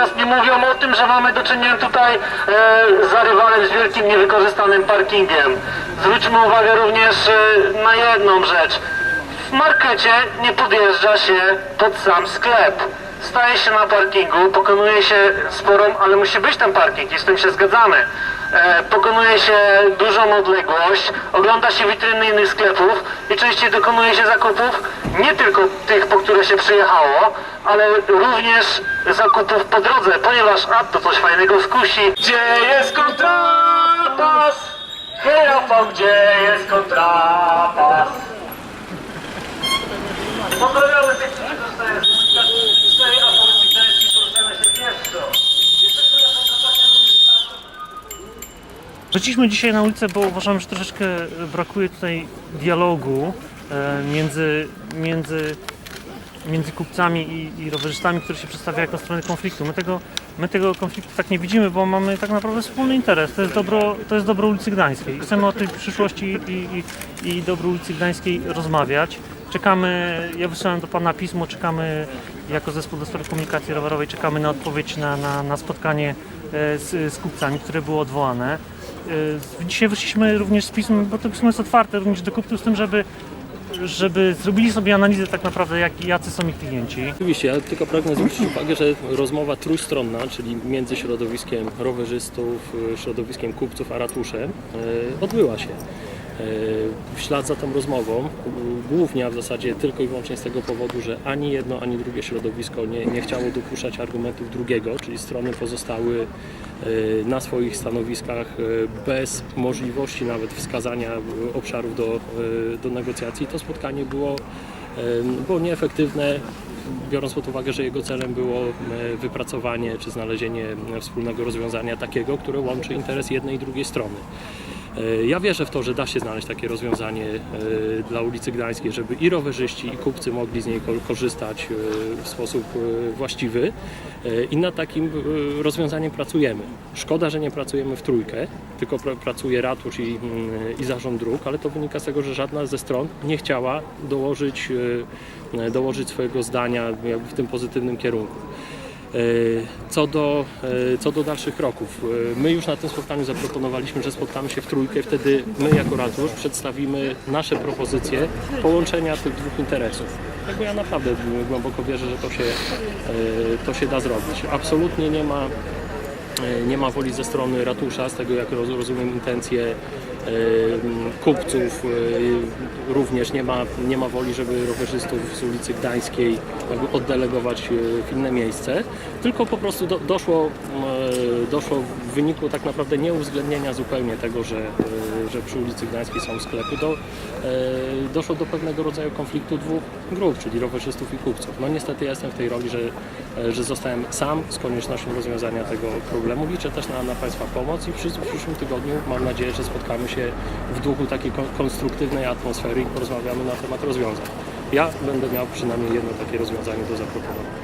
natomiast nie mówią o tym, że mamy do czynienia tutaj e, z rywalem z wielkim niewykorzystanym parkingiem. Zwróćmy uwagę również e, na jedną rzecz. W markecie nie podjeżdża się pod sam sklep. Staje się na parkingu, pokonuje się sporą, ale musi być ten parking i z tym się zgadzamy. E, pokonuje się dużą odległość, ogląda się witryny innych sklepów i częściej dokonuje się zakupów nie tylko tych, po które się przyjechało, ale również zakupów po drodze, ponieważ a to coś fajnego skusi. Gdzie jest kontrapas? Hej Rafał, gdzie jest kontrapas? Pozdrawiamy tych, którzy poruszane się Wróciliśmy dzisiaj na ulicę, bo uważam, że troszeczkę brakuje tutaj dialogu między, między, między kupcami i, i rowerzystami, który się przedstawia jako stronę konfliktu. My tego, my tego konfliktu tak nie widzimy, bo mamy tak naprawdę wspólny interes. To jest dobro, to jest dobro ulicy Gdańskiej. Chcemy o tej przyszłości i, i, i dobro ulicy Gdańskiej rozmawiać. Czekamy, ja wysłałem do Pana pismo, czekamy jako zespół do spraw komunikacji rowerowej, czekamy na odpowiedź na, na, na spotkanie e, z, z kupcami, które było odwołane. E, Dzisiaj wyszliśmy również z pismem, bo to pismo jest otwarte również do kupców z tym, żeby, żeby zrobili sobie analizę tak naprawdę, jak, jacy są ich klienci. Oczywiście, ja tylko pragnę zwrócić uwagę, że rozmowa trójstronna, czyli między środowiskiem rowerzystów, środowiskiem kupców a ratuszem, y, odbyła się. Y, W ślad za tą rozmową, głównie a w zasadzie tylko i wyłącznie z tego powodu, że ani jedno, ani drugie środowisko nie, nie chciało dopuszczać argumentów drugiego, czyli strony pozostały y, na swoich stanowiskach y, bez możliwości nawet wskazania obszarów do, do negocjacji. To spotkanie było było nieefektywne, biorąc pod uwagę, że jego celem było e, wypracowanie czy znalezienie e, wspólnego rozwiązania takiego, które łączy interes jednej i drugiej strony. E, Ja wierzę w to, że da się znaleźć takie rozwiązanie e, dla ulicy Gdańskiej, żeby i rowerzyści, i kupcy mogli z niej ko- korzystać e, w sposób właściwy i nad takim rozwiązaniem pracujemy. Szkoda, że nie pracujemy w trójkę, tylko pr- pracuje ratusz i, mm, i zarząd dróg, ale to wynika z tego, że żadna ze stron nie chciała dołożyć, dołożyć swojego zdania w tym pozytywnym kierunku. E, Co do, e, co do dalszych kroków, e, my już na tym spotkaniu zaproponowaliśmy, że spotkamy się w trójkę, wtedy my jako ratusz przedstawimy nasze propozycje połączenia tych dwóch interesów. Tego ja naprawdę głęboko wierzę, że to się, to się da zrobić. Absolutnie nie ma nie ma woli ze strony ratusza, z tego jak roz- rozumiem intencje e, kupców, e, również nie ma, nie ma woli, żeby rowerzystów z ulicy Gdańskiej jakby oddelegować e, w inne miejsce, tylko po prostu do, doszło, e, doszło w wyniku tak naprawdę nieuwzględnienia zupełnie tego, że, e, że przy ulicy Gdańskiej są sklepy, do, e, doszło do pewnego rodzaju konfliktu dwóch grup, czyli rowerzystów i kupców. No niestety jestem w tej roli, że, że zostałem sam z koniecznością rozwiązania tego problemu. Liczę też na, na Państwa pomoc i w przyszłym tygodniu mam nadzieję, że spotkamy się w duchu takiej kon- konstruktywnej atmosfery i porozmawiamy na temat rozwiązań. Ja będę miał przynajmniej jedno takie rozwiązanie do zaproponowania.